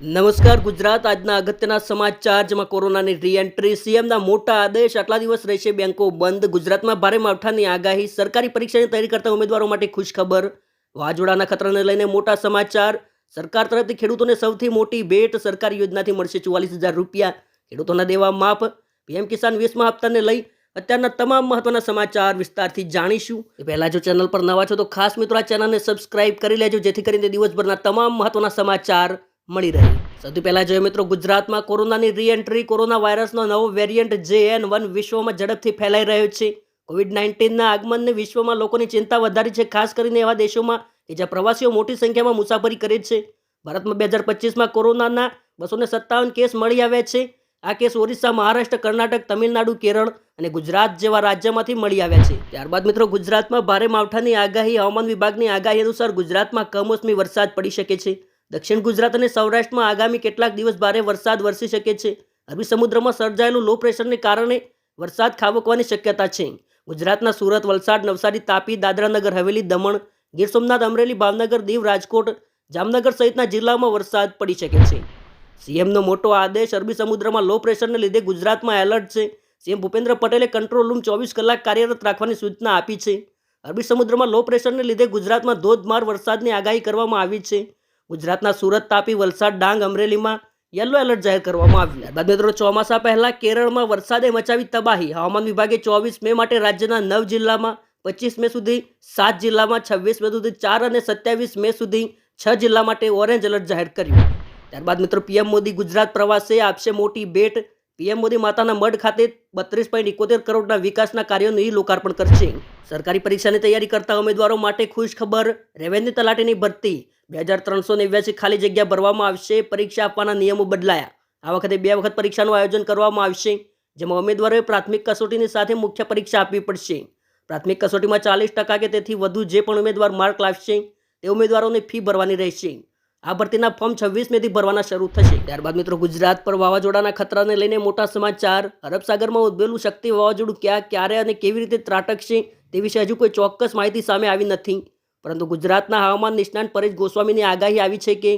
નમસ્કાર, ગુજરાત આજના અગત્યના સમાચાર, જેમાં કોરોનાની રીએન્ટ્રી સીએમના મોટા આદેશ, આટલા દિવસ રહેશે બેંકો બંધ, ગુજરાતમાં ભારે માવઠાની આગાહી, સરકારી પરીક્ષાની તૈયારી કરતા ઉમેદવારો માટે ખુશખબર. વાજોડાના ખતરાને લઈને મોટા સમાચાર. સરકાર તરફથી ખેડૂતોને સૌથી મોટી ભેટ સરકારી યોજનાથી મળશે ચુવાલીસ હજાર રૂપિયા. ખેડૂતોના દેવા માફ. પીએમ કિસાન વીસમા હપ્તાને લઈ અત્યારના તમામ મહત્વના સમાચાર વિસ્તારથી જાણીશું. એ પહેલા જો ચેનલ પર નવા છો તો ખાસ મિત્રો આ ચેનલને સબસ્ક્રાઇબ કરી લેજો, જેથી કરીને દિવસભરના તમામ મહત્વના સમાચાર મળી રહે. સૌથી પહેલાં જોઈએ મિત્રો, ગુજરાતમાં કોરોનાની રીએન્ટ્રી કોરોના વાયરસનો નવો વેરિયન્ટ જે એન વન વિશ્વમાં ઝડપથી ફેલાઈ રહ્યો છે. કોવિડ નાઇન્ટીનના આગમનને વિશ્વમાં લોકોની ચિંતા વધારી છે, ખાસ કરીને એવા દેશોમાં કે જ્યાં પ્રવાસીઓ મોટી સંખ્યામાં મુસાફરી કરે છે. ભારતમાં બે હજાર પચીસમાં કોરોનાના બસો ને સત્તાવન કેસ મળી આવ્યા છે. આ કેસ ઓરિસ્સા, મહારાષ્ટ્ર, કર્ણાટક, તમિલનાડુ, કેરળ અને ગુજરાત જેવા રાજ્યમાંથી મળી આવ્યા છે. ત્યારબાદ મિત્રો, ગુજરાતમાં ભારે માવઠાની આગાહી, હવામાન વિભાગની આગાહી અનુસાર ગુજરાતમાં કમોસમી વરસાદ પડી શકે છે. દક્ષિણ ગુજરાત અને સૌરાષ્ટ્રમાં આગામી કેટલાક દિવસ ભારે વરસાદ વરસી શકે છે. અરબી સમુદ્રમાં સર્જાયેલું લો પ્રેશરને કારણે વરસાદ ખાબકવાની શક્યતા છે. ગુજરાતના સુરત, વલસાડ, નવસારી, તાપી, દાદરાનગર, હવેલી, દમણ, ગીર સોમનાથ, અમરેલી, ભાવનગર, દીવ, રાજકોટ, જામનગર સહિતના જિલ્લામાં વરસાદ પડી શકે છે. સીએમનો મોટો આદેશ અરબી સમુદ્રમાં લો પ્રેશરને લીધે ગુજરાતમાં એલર્ટ છે. સીએમ ભૂપેન્દ્ર પટેલે કંટ્રોલ રૂમ ચોવીસ કલાક કાર્યરત રાખવાની સૂચના આપી છે. અરબી સમુદ્રમાં લો પ્રેશરને લીધે ગુજરાતમાં ધોધમાર વરસાદની આગાહી કરવામાં આવી છે. ગુજરાતના સુરત તાપી વલસાડ ડાંગ અમરેલીમાં યલો એલર્ટ જાહેર કરવામાં આવ્યું બાદ મિત્રો ચોમાસા પહેલા કેરળમાં વરસાદે મચાવી તબાહી. હવામાન વિભાગે ચોવીસ મે માટે રાજ્યના નવ જિલ્લામાં પચીસ મે સુધી સાત જિલ્લામાં છવ્વીસ મે સુધી ચાર અને સત્યાવીસ મે સુધી છ જિલ્લા માટે ઓરેન્જ એલર્ટ જાહેર કર્યું. ત્યારબાદ મિત્રો પીએમ મોદી ગુજરાત પ્રવાસે આપશે મોટી ભેટ. પીએમ મોદી માતાના મઢ ખાતે બત્રીસ પોઈન્ટ ઇકોતેર કરોડના વિકાસના કાર્યોનું ઈ લોકાર્પણ કરશે. સરકારી પરીક્ષાની તૈયારી કરતા ઉમેદવારો માટે ખુશ ખબર રેવન્યુ તલાટીની ભરતી. બે હજાર ત્રણસો નેવ્યાસી ખાલી જગ્યા ભરવામાં આવશે, પરીક્ષા આપવાના નિયમો બદલાયા. આ વખતે બે વખત પરીક્ષાનું આયોજન કરવામાં આવશે, જેમાં ઉમેદવારોએ પ્રાથમિક કસોટીની સાથે મુખ્ય પરીક્ષા આપવી પડશે. પ્રાથમિક કસોટીમાં ચાલીસ ટકા કે તેથી વધુ જે પણ ઉમેદવાર માર્ક લાવશે, તે ઉમેદવારોને ફી ભરવાની રહેશે. આ ભરતીના ફોર્મ છવ્વીસ મેથી ભરવાના શરૂ થશે. ત્યારબાદ મિત્રો, ગુજરાત પર વાવાઝોડાના ખતરાને લઈને મોટા સમાચાર. અરબ સાગરમાં શક્તિ વાવાઝોડું ક્યાં, ક્યારે અને કેવી રીતે ત્રાટકશે તે વિશે હજુ કોઈ ચોક્કસ માહિતી સામે આવી નથી. પરંતુ ગુજરાતના હવામાન નિષ્ણાંત પરેશ ગોસ્વામીની આગાહી આવી છે કે,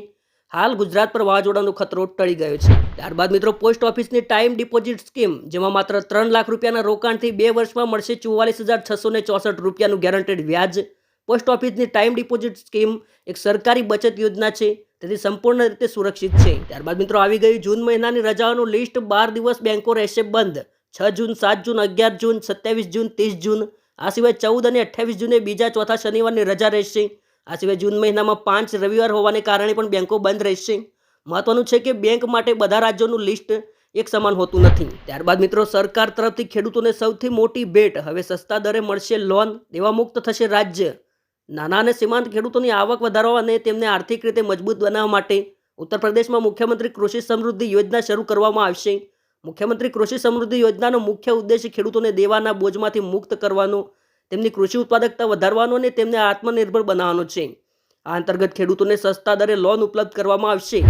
હાલ ગુજરાત પર વાવાઝોડાનો ખતરો ટળી ગયો છે. ત્યારબાદ મિત્રો, પોસ્ટ ઓફિસની ટાઈમ ડિપોઝિટ સ્કીમ, જેમાં માત્ર ત્રણ લાખ રૂપિયાના રોકાણથી બે વર્ષમાં મળશે ચુવાલીસ હજાર છસો ચોસઠ રૂપિયાનું ગેરંટેડ વ્યાજ. પોસ્ટ ઓફિસની ટાઈમ ડિપોઝિટ સ્કીમ એક સરકારી બચત યોજના છે. તેથી સંપૂર્ણ રીતે સુરક્ષિત છે. ત્યારબાદ મિત્રો આવી ગઈ જૂન મહિનાની રજાઓનું લિસ્ટ બાર દિવસ બેંકો રહેશે બંધ. છ જૂન, સાત જૂન, અગિયાર જૂન, સત્યાવીસ જૂન, ત્રીસ જૂન. આ સિવાય ચૌદ અને અઠ્યાવીસ જૂને બીજા ચોથા શનિવારની રજા રહેશે. આ સિવાય જૂન મહિનામાં પાંચ રવિવાર હોવાને કારણે પણ બેંકો બંધ રહેશે. મહત્વનું છે કે બેંક માટે બધા રાજ્યોનું લિસ્ટ એક સમાન હોતું નથી. ત્યારબાદ મિત્રો સરકાર તરફથી ખેડૂતોને સૌથી મોટી ભેટ હવે સસ્તા દરે મળશે લોન. દેવા મુક્ત થશે રાજ્ય. નાના અને સીમાંત ખેડૂતોની આવક વધારવા અને તેમને આર્થિક રીતે મજબૂત બનાવવા માટે ઉત્તર પ્રદેશમાં મુખ્યમંત્રી કૃષિ સમૃદ્ધિ યોજના શરૂ કરવામાં આવશે. મુખ્યમંત્રી કૃષિ સમૃદ્ધિ યોજનાનો મુખ્ય ઉદ્દેશ ખેડૂતોને દેવાના બોજમાંથી મુક્ત કરવાનો, તેમની કૃષિ ઉત્પાદકતા વધારવાનો અને તેમને આત્મનિર્ભર બનાવવાનો છે. આ અંતર્ગત ખેડૂતોને સસ્તા દરે લોન ઉપલબ્ધ કરવામાં આવશે.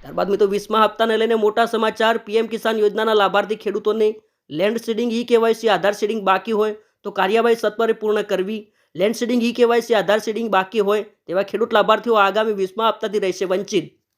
ત્યારબાદ મિત્રો, વીસમા હપ્તાને લઈને મોટા સમાચાર. પીએમ કિસાન યોજનાના લાભાર્થી ખેડૂતોને land seeding, E KYC, Aadhaar seeding બાકી હોય તો કાર્યવાહી સત્વરે પૂર્ણ કરવી. Land seeding E KYC Aadhaar seeding બાકી હોય તેવા ખેડૂત લાભાર્થીઓ આગામી વીસમા હપ્તાથી રહેશે વંચિત.